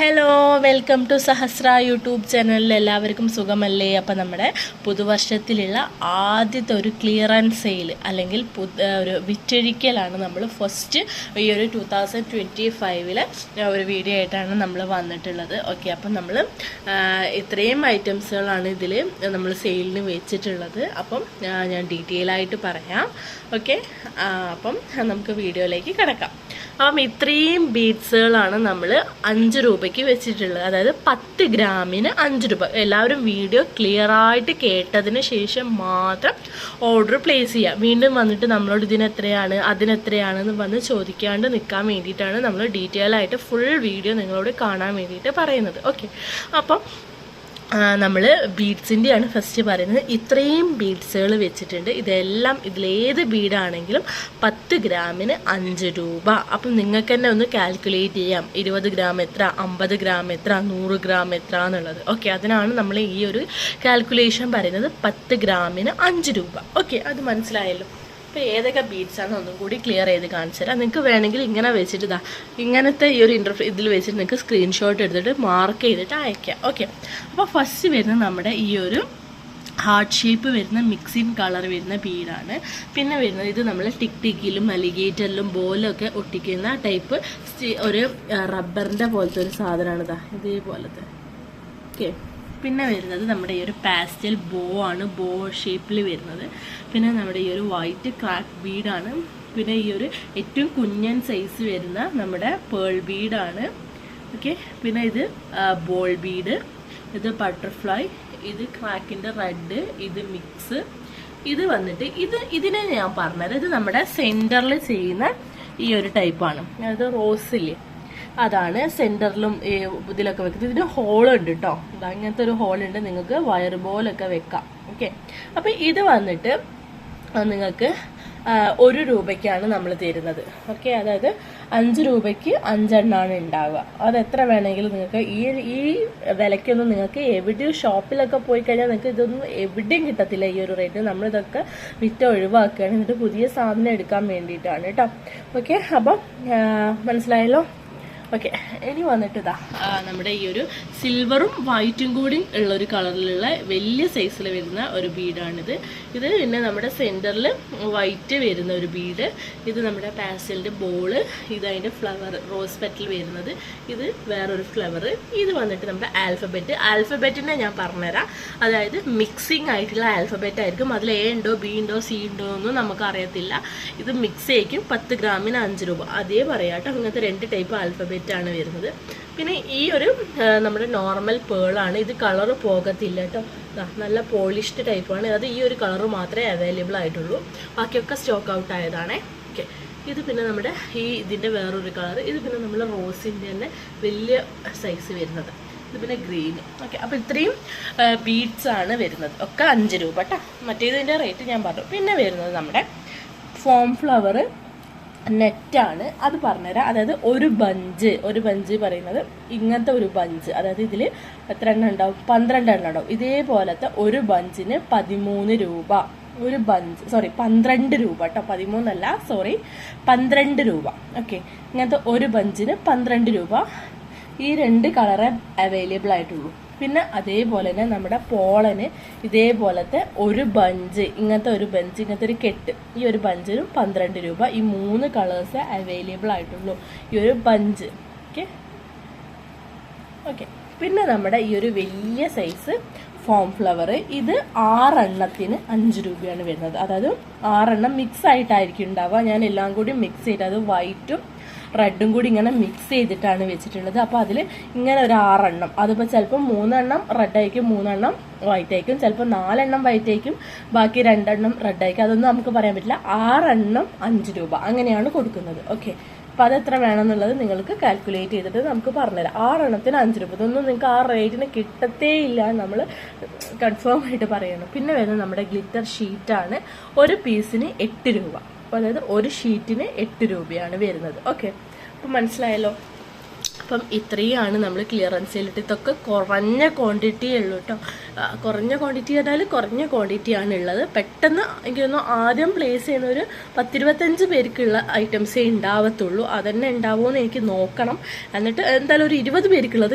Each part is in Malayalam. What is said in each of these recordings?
Hello welcome to Sahasra YouTube ചാനലിൽ എല്ലാവർക്കും സുഖമല്ലേ? അപ്പം നമ്മുടെ പുതുവർഷത്തിലുള്ള ആദ്യത്തെ ഒരു ക്ലിയറൻസ് സെയിൽ അല്ലെങ്കിൽ ഒരു വിറ്റഴിക്കലാണ് നമ്മൾ ഫസ്റ്റ് ഈ ഒരു ടു തൗസൻഡ് ട്വന്റി ഫൈവിൽ ഒരു വീഡിയോ ആയിട്ടാണ് നമ്മൾ വന്നിട്ടുള്ളത്. ഓക്കെ അപ്പം നമ്മൾ ഇത്രയും ഐറ്റംസുകളാണ് ഇതിൽ നമ്മൾ സെയിലിന് വെച്ചിട്ടുള്ളത്. അപ്പം ഞാൻ ഡീറ്റെയിൽ ആയിട്ട് പറയാം. ഓക്കെ അപ്പം നമുക്ക് വീഡിയോയിലേക്ക് കിടക്കാം. അപ്പം ഇത്രയും ബീഡ്സുകളാണ് നമ്മൾ അഞ്ച് രൂപയ്ക്ക് വെച്ചിട്ടുള്ളത്. അതായത് പത്ത് ഗ്രാമിന് അഞ്ച് രൂപ. എല്ലാവരും വീഡിയോ ക്ലിയർ ആയിട്ട് കേട്ടതിന് ശേഷം മാത്രം ഓർഡർ പ്ലേസ് ചെയ്യുക വീണ്ടും വന്നിട്ട് നമ്മളോട് ഇതിനെത്രയാണ് അതിനെത്രയാണെന്ന് വന്ന് ചോദിക്കാണ്ട് നിൽക്കാൻ വേണ്ടിയിട്ടാണ് നമ്മൾ ഡീറ്റെയിൽ ആയിട്ട് ഫുൾ വീഡിയോ നിങ്ങളോട് കാണാൻ വേണ്ടിയിട്ട് പറയുന്നത്. ഓക്കെ അപ്പം നമ്മൾ ബീഡ്സിന്റെയാണ് ഫസ്റ്റ് പറയുന്നത്. ഇത്രയും ബീഡ്സുകൾ വെച്ചിട്ടുണ്ട്. ഇതെല്ലാം ഇതിലേത് ബീഡാണെങ്കിലും പത്ത് ഗ്രാമിന് അഞ്ച് രൂപ. അപ്പം നിങ്ങൾക്ക് തന്നെ ഒന്ന് കാൽക്കുലേറ്റ് ചെയ്യാം. ഇരുപത് ഗ്രാം എത്ര അമ്പത് ഗ്രാം എത്ര നൂറ് ഗ്രാം എത്ര എന്നുള്ളത്. ഓക്കെ അതിനാണ് നമ്മൾ ഈ ഒരു കാൽക്കുലേഷൻ പറയുന്നത് പത്ത് ഗ്രാമിന് അഞ്ച് രൂപ. ഓക്കെ അത് മനസ്സിലായല്ലോ? അപ്പോൾ ഏതൊക്കെ ബീഡ്സാണെന്ന് ഒന്നും കൂടി ക്ലിയർ ചെയ്ത് കാണിച്ചു തരാം. നിങ്ങൾക്ക് വേണമെങ്കിൽ ഇങ്ങനെ വെച്ചിട്ട് ഇതാ ഇങ്ങനത്തെ ഈ ഒരു ഇന്റർഫേ ഇതിൽ വെച്ചിട്ട് നിങ്ങൾക്ക് സ്ക്രീൻഷോട്ട് എടുത്തിട്ട് മാർക്ക് ചെയ്തിട്ട് അയക്കാം. ഓക്കെ അപ്പോൾ ഫസ്റ്റ് വരുന്നത് നമ്മുടെ ഈ ഒരു ഹാർട്ട് ഷേപ്പ് വരുന്ന മിക്സിൻ കളർ വരുന്ന ബീഡാണ് പിന്നെ വരുന്നത് ഇത് നമ്മൾ ടിക് ടിക്കിലും അലിഗേറ്ററിലും ബോലൊക്കെ ഒട്ടിക്കുന്ന ടൈപ്പ് ഒരു റബ്ബറിന്റെ പോലത്തെ ഒരു സാധനമാണ് ഇതാ ഇതേപോലത്തെ. ഓക്കെ പിന്നെ വരുന്നത് നമ്മുടെ ഈ ഒരു പാസ്റ്റൽ ബോ ആണ്. ബോ ഷേപ്പിൽ വരുന്നത്. പിന്നെ നമ്മുടെ ഈ ഒരു വൈറ്റ് ക്രാക്ക് ബീഡാണ് പിന്നെ ഈ ഒരു ഏറ്റവും കുഞ്ഞൻ സൈസ് വരുന്ന നമ്മുടെ പേൾ ബീഡാണ് ഓക്കെ പിന്നെ ഇത് ബോൾ ബീഡ് ഇത് ബട്ടർഫ്ലൈ ഇത് ക്രാക്കിന്റെ റെഡ് ഇത് മിക്സ് ഇത് വന്നിട്ട് ഇത് ഇതിനെ ഞാൻ പറഞ്ഞത് ഇത് നമ്മുടെ സെന്ററിൽ ചെയ്യുന്ന ഈ ഒരു ടൈപ്പാണ് അത് റോസില്ലേ അതാണ് സെന്ററിലും ഈ ഇതിലൊക്കെ വെക്കുന്നത്. ഇതിന് ഹോളുണ്ട് കേട്ടോ അങ്ങനത്തെ ഒരു ഹോളുണ്ട് നിങ്ങൾക്ക് വയർ ബോലൊക്കെ വെക്കാം. ഓക്കെ അപ്പം ഇത് വന്നിട്ട് നിങ്ങൾക്ക് ഒരു രൂപയ്ക്കാണ് നമ്മൾ തരുന്നത്. ഓക്കെ അതായത് അഞ്ച് രൂപയ്ക്ക് അഞ്ചെണ്ണാണ് ഉണ്ടാവുക. അത് എത്ര വേണമെങ്കിലും നിങ്ങൾക്ക് ഈ ഈ വിലയ്ക്കൊന്നും നിങ്ങൾക്ക് എവിടെയും ഷോപ്പിലൊക്കെ പോയി കഴിഞ്ഞാൽ നിങ്ങൾക്ക് ഇതൊന്നും എവിടെയും കിട്ടത്തില്ല ഈ ഒരു റേറ്റ് നമ്മളിതൊക്കെ വിറ്റ ഒഴിവാക്കുകയാണ്. എന്നിട്ട് പുതിയ സാധനം എടുക്കാൻ വേണ്ടിയിട്ടാണ് കേട്ടോ ഓക്കെ അപ്പം മനസ്സിലായല്ലോ? ഓക്കെ ഇനി വന്നിട്ട് ഇതാ. നമ്മുടെ ഈ ഒരു സിൽവറും വൈറ്റും കൂടി ഉള്ള ഒരു കളറിലുള്ള വലിയ സൈസിൽ വരുന്ന ഒരു ബീഡാണിത്. ഇത് പിന്നെ നമ്മുടെ സെന്ററിൽ വൈറ്റ് വരുന്ന ഒരു ബീഡ്. ഇത് നമ്മുടെ പാസലിന്റെ ബോൾ ഇത് അതിന്റെ ഫ്ലവർ റോസ് പെറ്റൽ വരുന്നത്. ഇത് വേറൊരു ഫ്ലവർ ഇത് വന്നിട്ട് നമ്മുടെ ആൽഫബറ്റ് ആൽഫബറ്റിനെ ഞാൻ പറഞ്ഞുതരാം. അതായത് മിക്സിങ് ആയിട്ടുള്ള ആൽഫബറ്റ് ആയിരിക്കും. അതിൽ എ ഉണ്ടോ ബി ഉണ്ടോ സി ഉണ്ടോ ഒന്നും നമുക്ക് അറിയത്തില്ല. ഇത് മിക്സ് ആയിരിക്കും പത്ത് ഗ്രാമിന് അഞ്ച് രൂപ. അതേ പറയാട്ടോ. അങ്ങനത്തെ രണ്ട് ടൈപ്പ് ആൽഫബറ്റ് ആണ് വരുന്നത്. പിന്നെ ഈ ഒരു നമ്മുടെ നോർമൽ പേളാണ് ഇത് കളറ് പോകത്തില്ല കേട്ടോ. നല്ല പോളിഷ്ഡ് ടൈപ്പാണ് അത് ഈ ഒരു കളറ് മാത്രമേ അവൈലബിൾ ആയിട്ടുള്ളൂ. ബാക്കിയൊക്കെ സ്റ്റോക്ക് ഔട്ട് ആയതാണേ. ഓക്കെ ഇത് പിന്നെ നമ്മുടെ ഈ ഇതിന്റെ വേറൊരു കളർ ഇത് പിന്നെ നമ്മൾ റോസിന്റെ തന്നെ വലിയ സൈസ് വരുന്നത്. ഇത് പിന്നെ ഗ്രീൻ ഓക്കെ അപ്പോൾ ഇത്രയും ബീഡ്സ് ആണ് വരുന്നത്. ഒക്കെ അഞ്ച് രൂപ കേട്ടോ മറ്റേതിന്റെ റേറ്റ് ഞാൻ പറഞ്ഞു. പിന്നെ വരുന്നത് നമ്മുടെ ഫോം ഫ്ലവർ നെറ്റാണ് അത് പറഞ്ഞുതരാം. അതായത് ഒരു ബഞ്ച് ഒരു ബഞ്ച് പറയുന്നത് ഇങ്ങനത്തെ ഒരു ബഞ്ച്. അതായത് ഇതിൽ എത്ര എണ്ണം ഉണ്ടാവും? പന്ത്രണ്ട് എണ്ണം ഉണ്ടാവും. ഇതേപോലത്തെ ഒരു ബഞ്ചിന് പതിമൂന്ന് രൂപ. ഒരു ബഞ്ച് സോറി പന്ത്രണ്ട് രൂപ കേട്ടോ. പതിമൂന്നല്ല സോറി പന്ത്രണ്ട് രൂപ. ഓക്കെ ഇങ്ങനത്തെ ഒരു ബഞ്ചിന് പന്ത്രണ്ട് രൂപ. ഈ രണ്ട് കളറേ അവൈലബിൾ ആയിട്ടുള്ളൂ. പിന്നെ അതേപോലെ തന്നെ നമ്മുടെ പോളന് ഇതേപോലത്തെ ഒരു ബഞ്ച് ഇങ്ങനത്തെ ഒരു ബഞ്ച് ഇങ്ങനത്തെ ഒരു കെട്ട് ഈ ഒരു ബഞ്ചിനും പന്ത്രണ്ട് രൂപ. ഈ മൂന്ന് കളേഴ്സ് അവൈലബിൾ ആയിട്ടുള്ളൂ. ഈ ഒരു ബഞ്ച്. ഓക്കെ ഓക്കെ പിന്നെ നമ്മുടെ ഈ ഒരു വലിയ സൈസ് ഫോം ഫ്ലവർ ഇത് ആറെണ്ണത്തിന് അഞ്ച് രൂപയാണ് വരുന്നത്. അതായത് ആറെണ്ണം മിക്സ് ആയിട്ടായിരിക്കും ഉണ്ടാവുക. ഞാൻ എല്ലാം കൂടി മിക്സ് ചെയ്ത് അത് വൈറ്റും റെഡും കൂടി ഇങ്ങനെ മിക്സ് ചെയ്തിട്ടാണ് വെച്ചിട്ടുള്ളത്. അപ്പോൾ അതിൽ ഇങ്ങനെ ഒരു ആറെണ്ണം. അതിപ്പോൾ ചിലപ്പോൾ മൂന്നെണ്ണം റെഡ് ആയിരിക്കും മൂന്നെണ്ണം വൈറ്റ് ആയിരിക്കും. ചിലപ്പോൾ നാലെണ്ണം വൈറ്റ് ആയിരിക്കും. ബാക്കി രണ്ടെണ്ണം റെഡ് ആയിരിക്കും. അതൊന്നും നമുക്ക് പറയാൻ പറ്റില്ല. ആറെണ്ണം അഞ്ച് രൂപ. അങ്ങനെയാണ് കൊടുക്കുന്നത്. ഓക്കെ അപ്പോൾ അത് എത്ര വേണമെന്നുള്ളത് നിങ്ങൾക്ക് കാൽക്കുലേറ്റ് ചെയ്തിട്ട് നമുക്ക് പറഞ്ഞുതരാം. ആറെണ്ണത്തിന് അഞ്ച് രൂപ. ഇതൊന്നും നിങ്ങൾക്ക് ആ റേറ്റിന് കിട്ടത്തേ ഇല്ല നമ്മൾ കൺഫേം ആയിട്ട് പറയുന്നു പിന്നെ വരുന്നത് നമ്മുടെ ഗ്ലിറ്റർ ഷീറ്റാണ് ഒരു പീസിന് എട്ട് രൂപ. അതായത് ഒരു ഷീറ്റിന് എട്ട് രൂപയാണ് വരുന്നത്. ഓക്കെ അപ്പം മനസ്സിലായല്ലോ? അപ്പം ഇത്രയാണ് നമ്മൾ ക്ലിയറൻസ് ചെയ്തിട്ട് ഇതൊക്കെ കുറഞ്ഞ ക്വാണ്ടിറ്റി ഉള്ളൂ കേട്ടോ കുറഞ്ഞ ക്വാണ്ടിറ്റി പറഞ്ഞാൽ കുറഞ്ഞ ക്വാണ്ടിറ്റിയാണ് ഉള്ളത് പെട്ടെന്ന് എനിക്ക് ആദ്യം പ്ലേസ് ചെയ്യുന്ന ഒരു പത്തിരുപത്തഞ്ച് പേർക്കുള്ള ഐറ്റംസേ ഉണ്ടാവത്തുള്ളൂ അതന്നെ ഉണ്ടാവുമോ എന്ന് എനിക്ക് നോക്കണം. എന്നിട്ട് എന്തായാലും ഒരു ഇരുപത് പേർക്കുള്ളത്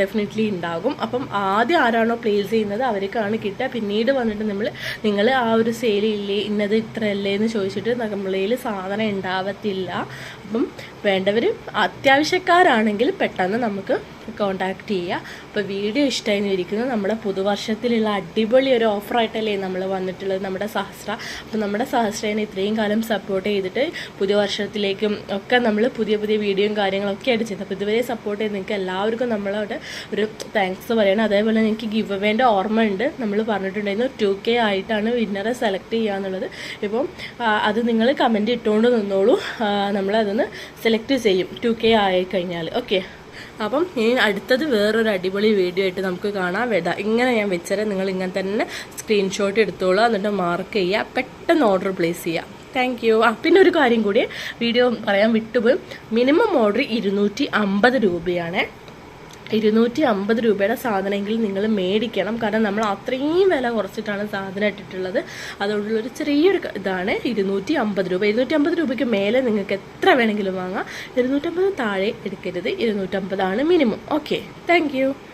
ഡെഫിനറ്റ്ലി ഉണ്ടാകും അപ്പം ആദ്യം ആരാണോ പ്ലേസ് ചെയ്യുന്നത് അവർക്കാണ് കിട്ടുക. പിന്നീട് വന്നിട്ട് നമ്മൾ നിങ്ങൾ ആ ഒരു സെയിലില്ലേ ഇന്നത് ഇത്രയല്ലേ എന്ന് ചോദിച്ചിട്ട് നമ്മളതിൽ സാധനം ഉണ്ടാവത്തില്ല അപ്പം വേണ്ടവർ അത്യാവശ്യക്കാരാണെങ്കിൽ പെട്ടെന്ന് നമുക്ക് കോണ്ടാക്ട് ചെയ്യുക അപ്പോൾ വീഡിയോ ഇഷ്ടമായി ഇരിക്കുന്നത് നമ്മുടെ പുതുവർഷത്തിലുള്ള അടിപൊളി ഒരു ഓഫറായിട്ടല്ലേ നമ്മൾ വന്നിട്ടുള്ളത് നമ്മുടെ സഹസ്ര. അപ്പോൾ നമ്മുടെ സഹസ്രേനെ ഇത്രയും കാലം സപ്പോർട്ട് ചെയ്തിട്ട് പുതുവർഷത്തിലേക്കും ഒക്കെ നമ്മൾ പുതിയ പുതിയ വീഡിയോയും കാര്യങ്ങളൊക്കെ ആയിട്ട് ചെയ്തത് അപ്പോൾ ഇതുവരെ സപ്പോർട്ട് ചെയ്ത് നിങ്ങൾക്ക് എല്ലാവർക്കും നമ്മളോട് ഒരു താങ്ക്സ് പറയണം. അതേപോലെ നിങ്ങൾക്ക് ഗിവ് അവേന്റെ ഓർമ്മ ഉണ്ട് നമ്മൾ പറഞ്ഞിട്ടുണ്ടായിരുന്നു ടു കെ ആയിട്ടാണ് വിന്നറെ സെലക്ട് ചെയ്യുക എന്നുള്ളത്. ഇപ്പം അത് നിങ്ങൾ കമന്റ് ഇട്ടുകൊണ്ട് നിന്നോളൂ. നമ്മളതൊന്ന് സെലക്ട് ചെയ്യും. ടു കെ ആയി ഓക്കെ. അപ്പം ഇനി അടുത്തത് വേറൊരു അടിപൊളി വീഡിയോ ആയിട്ട് നമുക്ക് കാണാം. വേണ്ട ഇങ്ങനെ ഞാൻ വെച്ചാൽ നിങ്ങൾ ഇങ്ങനെ തന്നെ സ്ക്രീൻഷോട്ട് എടുത്തോളൂ. എന്നിട്ട് മാർക്ക് ചെയ്യുക പെട്ടെന്ന് ഓർഡർ പ്ലേസ് ചെയ്യുക താങ്ക് യു ആ പിന്നെ ഒരു കാര്യം കൂടി. വീഡിയോ പറയാൻ വിട്ടുപോയി. മിനിമം ഓർഡർ ഇരുന്നൂറ്റി അമ്പത് രൂപയാണ്. ഇരുന്നൂറ്റി അമ്പത് രൂപയുടെ സാധനമെങ്കിലും നിങ്ങൾ മേടിക്കണം. കാരണം നമ്മൾ അത്രയും വില കുറച്ചിട്ടാണ് സാധനം ഇട്ടിട്ടുള്ളത്. അതുകൊണ്ടുള്ളൊരു ചെറിയൊരു ഇതാണ് ഇരുന്നൂറ്റി അമ്പത് രൂപ. ഇരുന്നൂറ്റി അമ്പത് രൂപയ്ക്ക് മേലെ നിങ്ങൾക്ക് എത്ര വേണമെങ്കിലും വാങ്ങാം. ഇരുന്നൂറ്റമ്പത് താഴെ എടുക്കരുത്. ഇരുന്നൂറ്റമ്പതാണ് മിനിമം. ഓക്കെ. താങ്ക്